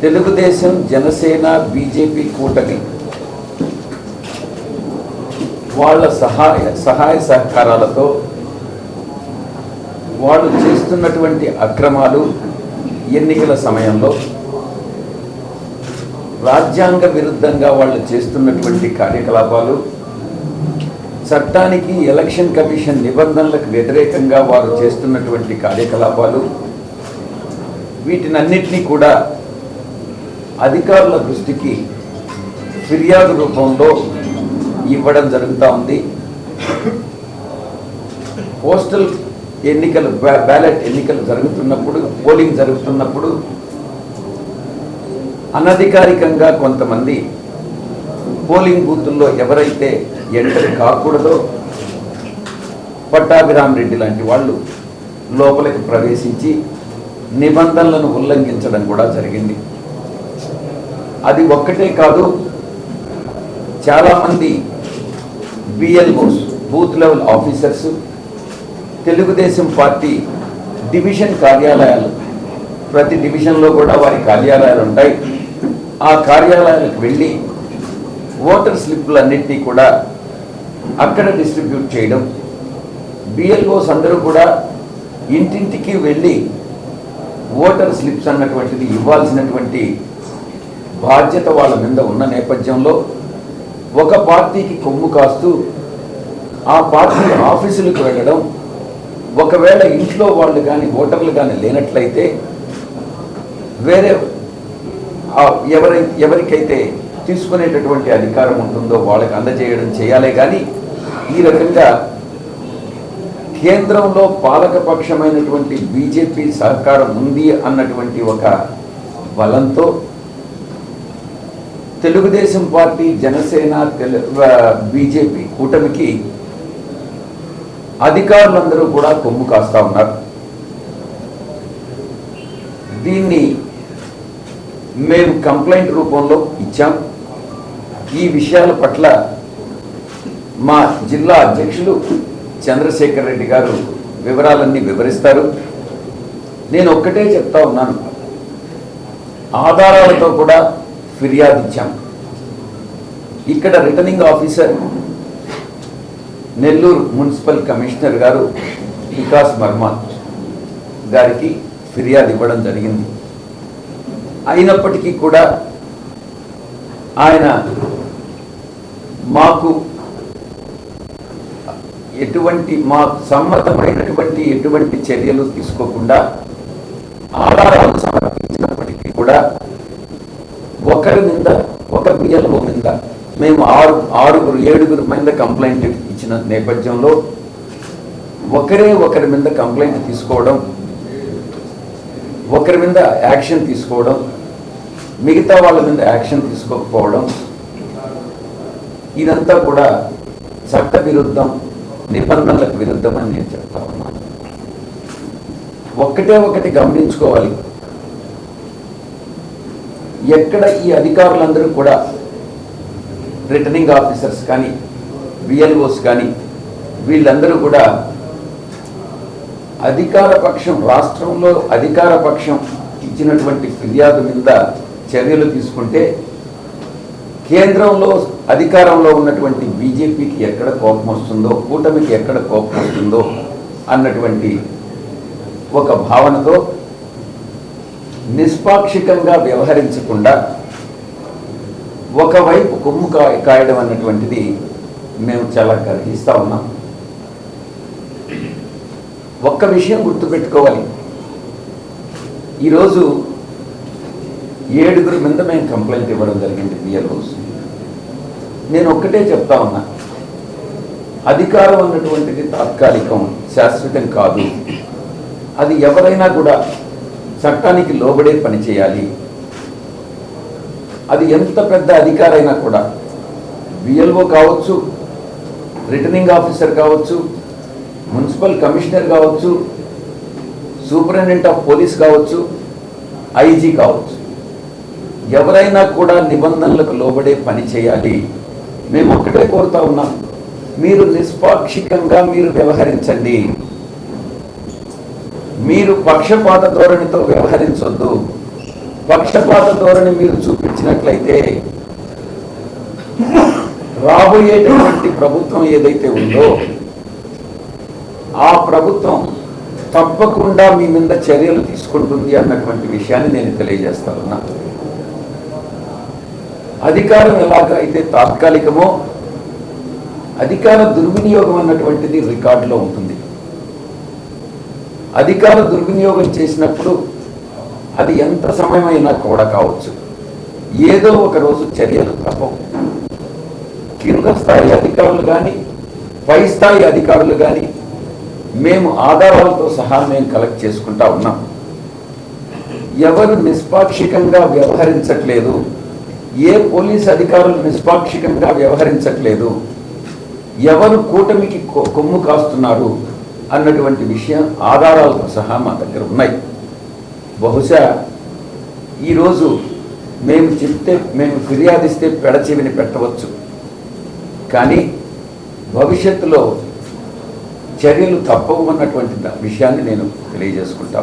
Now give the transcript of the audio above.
Telugu Desam Janasena BJP కూటమి వాళ్ళ సహాయ సహాయ సహకారాలతో వాళ్ళు చేస్తున్నటువంటి అక్రమాలు ఎన్నికల సమయంలో రాజ్యాంగ విరుద్ధంగా వాళ్ళు చేస్తున్నటువంటి కార్యకలాపాలు చట్టానికి ఎలక్షన్ కమిషన్ నిబంధనలకు వ్యతిరేకంగా వారు చేస్తున్నటువంటి కార్యకలాపాలు వీటినన్నిటినీ కూడా అధికారుల దృష్టికి ఫిర్యాదు రూపంలో ఇవ్వడం జరుగుతూ ఉంది. పోస్టల్ ఎన్నికలు బ్యాలెట్ ఎన్నికలు జరుగుతున్నప్పుడు పోలింగ్ జరుగుతున్నప్పుడు అనధికారికంగా కొంతమంది పోలింగ్ బూతుల్లో ఎవరైతే ఎంటర్ కాకూడదో పట్టాభిరామ్ రెడ్డి లాంటి వాళ్ళు లోపలికి ప్రవేశించి నిబంధనలను ఉల్లంఘించడం కూడా జరిగింది. అది ఒక్కటే కాదు చాలామంది BLOs booth level officers Telugu Desam party division కార్యాలయాలు ప్రతి డివిజన్లో కూడా వారి కార్యాలయాలు ఉంటాయి. ఆ కార్యాలయాలకు వెళ్ళి ఓటర్ స్లిప్పులన్నింటినీ కూడా అక్కడ డిస్ట్రిబ్యూట్ చేయడం. బిఎల్ఓస్ అందరూ కూడా ఇంటింటికి వెళ్ళి ఓటర్ స్లిప్స్ అన్నటువంటిది ఇవ్వాల్సినటువంటి బాధ్యత వాళ్ళ మీద ఉన్న నేపథ్యంలో ఒక పార్టీకి కొమ్ము కాస్తూ ఆ పార్టీ ఆఫీసులకు వెళ్ళడం ఒకవేళ ఇంట్లో వాళ్ళు కానీ ఓటర్లు కానీ లేనట్లయితే వేరే ఎవరై ఎవరికైతే తీసుకునేటటువంటి అధికారం ఉంటుందో వాళ్ళకి అందజేయడం చేయాలే కానీ ఈ రకంగా కేంద్రంలో పాలకపక్షమైనటువంటి బీజేపీ సహకారం ఉంది అన్నటువంటి ఒక బలంతో తెలుగుదేశం పార్టీ జనసేన బీజేపీ కూటమికి అధికారులందరూ కూడా కొమ్ము కాస్తా ఉన్నారు. దీన్ని మేము కంప్లైంట్ రూపంలో ఇచ్చాం. ఈ విషయాల పట్ల మా జిల్లా అధ్యక్షులు చంద్రశేఖర్ రెడ్డి గారు వివరాలన్నీ వివరిస్తారు. నేను ఒక్కటే చెప్తా ఉన్నాను. ఆధారాలతో కూడా ఫిర్యాదు ఇచ్చాం ఇక్కడ returning officer Nellore municipal commissioner గారు వికాస్ వర్మ గారికి ఫిర్యాదు ఇవ్వడం జరిగింది. అయినప్పటికీ కూడా ఆయన మాకు ఎటువంటి మా సమ్మతమైనటువంటి ఎటువంటి చర్యలు తీసుకోకుండా ఆధారాలు సమర్పించినప్పటికీ కూడా ఒకరి మీద ఒక బిఎల్ఓ మీద మేము ఆరు ఆరుగురు ఏడుగురు మీద కంప్లైంట్ ఇచ్చిన నేపథ్యంలో ఒకరే ఒకరి మీద కంప్లైంట్ తీసుకోవడం ఒకరి మీద యాక్షన్ తీసుకోవడం మిగతా వాళ్ళ మీద యాక్షన్ తీసుకోకపోవడం ఇదంతా కూడా చట్ట విరుద్ధం నిబంధనలకు విరుద్ధం అని నేను చెప్తా ఉన్నాను. ఒక్కటే ఒకటి గమనించుకోవాలి. ఎక్కడ ఈ అధికారులందరూ కూడా రిటర్నింగ్ ఆఫీసర్స్ కానీ బిఎల్ఓస్ కానీ వీళ్ళందరూ కూడా అధికార పక్షం రాష్ట్రంలో అధికార పక్షం ఇచ్చినటువంటి ఫిర్యాదు మీద చర్యలు తీసుకుంటే కేంద్రంలో అధికారంలో ఉన్నటువంటి బీజేపీకి ఎక్కడ కోపం వస్తుందో కూటమికి ఎక్కడ కోపం వస్తుందో అన్నటువంటి ఒక భావనతో నిష్పాక్షికంగా వ్యవహరించకుండా ఒకవైపు కొమ్ము కాయ కాయడం అన్నటువంటిది మేము చాలా గర్హిస్తూ ఉన్నాం. ఒక్క విషయం గుర్తుపెట్టుకోవాలి. ఈరోజు ఏడుగురు మీద మేము కంప్లైంట్ ఇవ్వడం జరిగింది బిఎల్ఓస్ నేను ఒక్కటే చెప్తా ఉన్నా. అధికారం అన్నటువంటిది తాత్కాలికం శాశ్వతం కాదు. అది ఎవరైనా కూడా చట్టానికి లోబడే పని చేయాలి. అది ఎంత పెద్ద అధికారైనా కూడా బిఎల్ఓ కావచ్చు రిటర్నింగ్ ఆఫీసర్ కావచ్చు మున్సిపల్ కమిషనర్ కావచ్చు సూపరింటెండెంట్ ఆఫ్ పోలీస్ కావచ్చు ఐజీ కావచ్చు. ఎవరైనా కూడా నిబంధనలకు లోబడే పని చేయాలి. మేము ఒక్కటే కోరుతా ఉన్నాం. మీరు నిష్పాక్షికంగా మీరు వ్యవహరించండి. మీరు పక్షపాత ధోరణితో వ్యవహరించొద్దు. పక్షపాత ధోరణి మీరు చూపించినట్లయితే రాబోయేటటువంటి ప్రభుత్వం ఏదైతే ఉందో ఆ ప్రభుత్వం తప్పకుండా మీ మీద చర్యలు తీసుకుంటుంది అన్నటువంటి విషయాన్ని నేను తెలియజేస్తాను అధికారం ఎలాగైతే తాత్కాలికమో అధికార దుర్వినియోగం అన్నటువంటిది రికార్డులో ఉంటుంది. అధికార దుర్వినియోగం చేసినప్పుడు అది ఎంత సమయమైనా కూడా కావచ్చు. ఏదో ఒక రోజు చర్యలు తప్పవు. కింద స్థాయి అధికారులు కానీ పై స్థాయి అధికారులు కానీ మేము ఆధారాలతో సహా మేము కలెక్ట్ చేసుకుంటా ఉన్నాం. ఎవరు నిష్పాక్షికంగా వ్యవహరించట్లేదు ఏ పోలీస్ అధికారులు నిష్పాక్షికంగా వ్యవహరించట్లేదు ఎవరు కూటమికి కొ- కొమ్ము కాస్తున్నారు అన్నటువంటి విషయం ఆధారాలతో సహా మా దగ్గర ఉన్నాయి. బహుశా ఈరోజు మేము చెప్తే మేము ఫిర్యాదిస్తే పెడచెవిని పెట్టవచ్చు. కానీ భవిష్యత్తులో చర్యలు తప్పవు అన్నటువంటి విషయాన్ని నేను తెలియజేసుకుంటా